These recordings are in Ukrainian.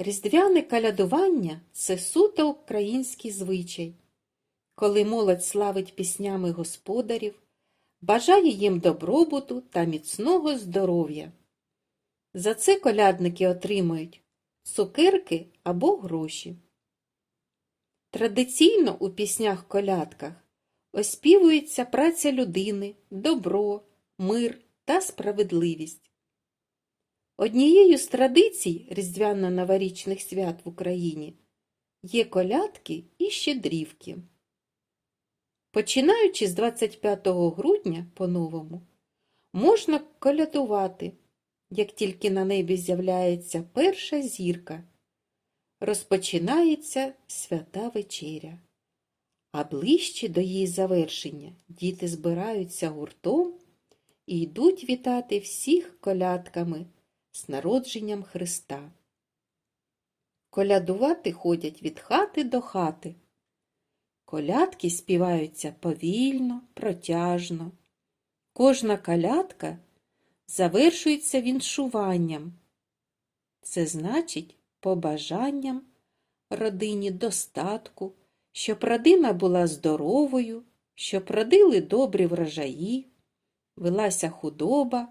Різдвяне калядування це суто український звичай, коли молодь славить піснями господарів, бажає їм добробуту та міцного здоров'я. За це колядники отримують цукерки або гроші. Традиційно у піснях-колядках оспівується праця людини, добро, мир та справедливість. Однією з традицій різдвяно-новорічних свят в Україні є колядки і щедрівки. Починаючи з 25 грудня по-новому, можна колядувати, як тільки на небі з'являється перша зірка. Розпочинається свята вечеря, а ближче до її завершення діти збираються гуртом і йдуть вітати всіх колядками з народженням Христа. Колядувати ходять від хати до хати. Колядки співаються повільно, протяжно. Кожна колядка завершується віншуванням. Це значить побажанням родині достатку, щоб родина була здоровою, щоб родили добрі врожаї, велася худоба,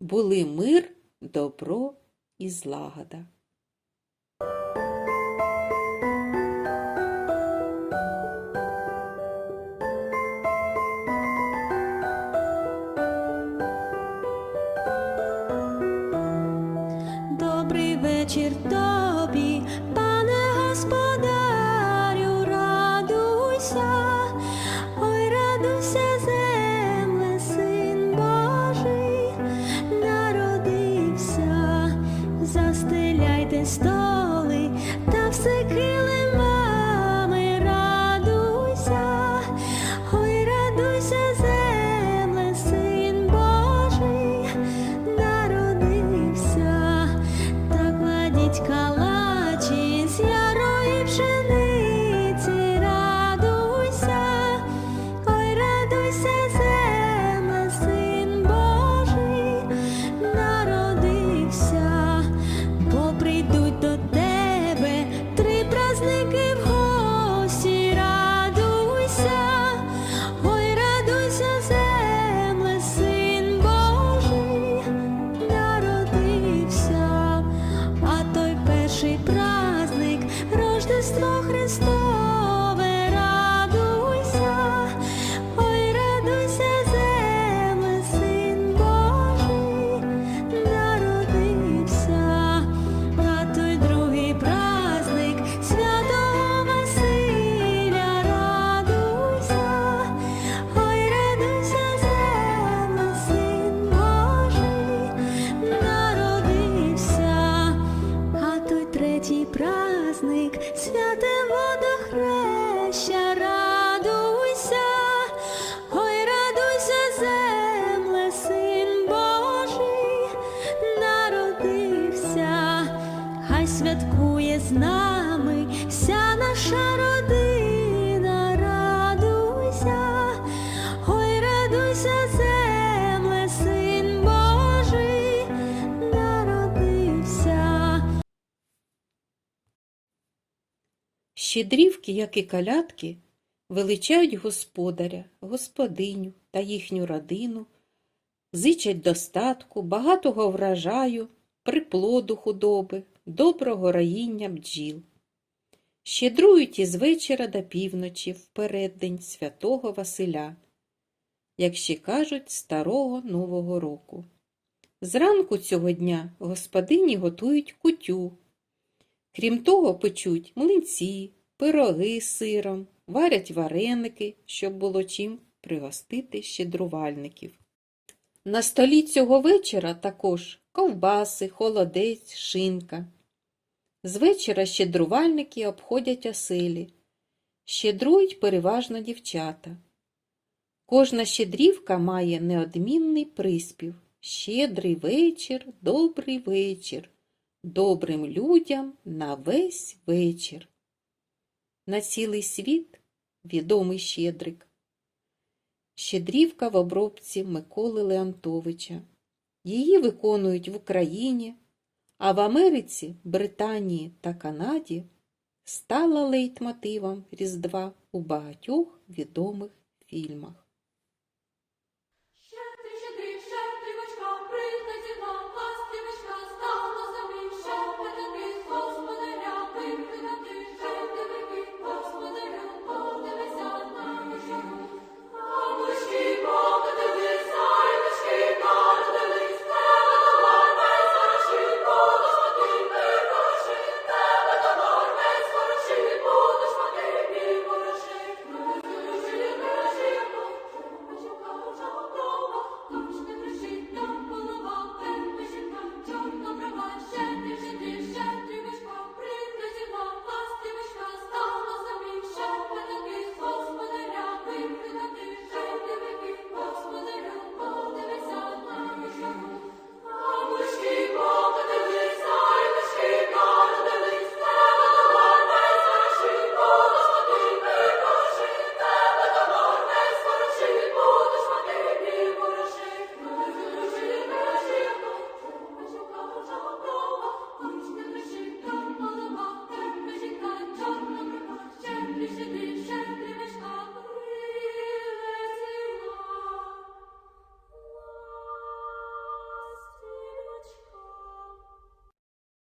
були мир, добро і злагода. Добрий вечір кладіть третій праздник. Святе водохреща, радуйся, ой, радуйся, земле, син Божий, народився, хай святкує з нами вся наша Щедрівки, як і калятки, величають господаря, господиню та їхню родину, зичать достатку, багатого врожаю, приплоду худоби, доброго роїння бджіл. Щедрують із вечора до півночі в переддень святого Василя, як ще кажуть, старого Нового року. Зранку цього дня господині готують кутю. Крім того, печуть млинці, пироги з сиром, варять вареники, щоб було чим пригостити щедрувальників. На столі цього вечора також ковбаси, холодець, шинка. З вечора щедрувальники обходять оселі. Щедрують переважно дівчата. Кожна щедрівка має неодмінний приспів. Щедрий вечір, добрий вечір добрим людям на весь вечір. На цілий світ відомий щедрик. Щедрівка в обробці Миколи Леонтовича. Її виконують в Україні, а в Америці, Британії та Канаді стала лейтмотивом Різдва у багатьох відомих фільмах.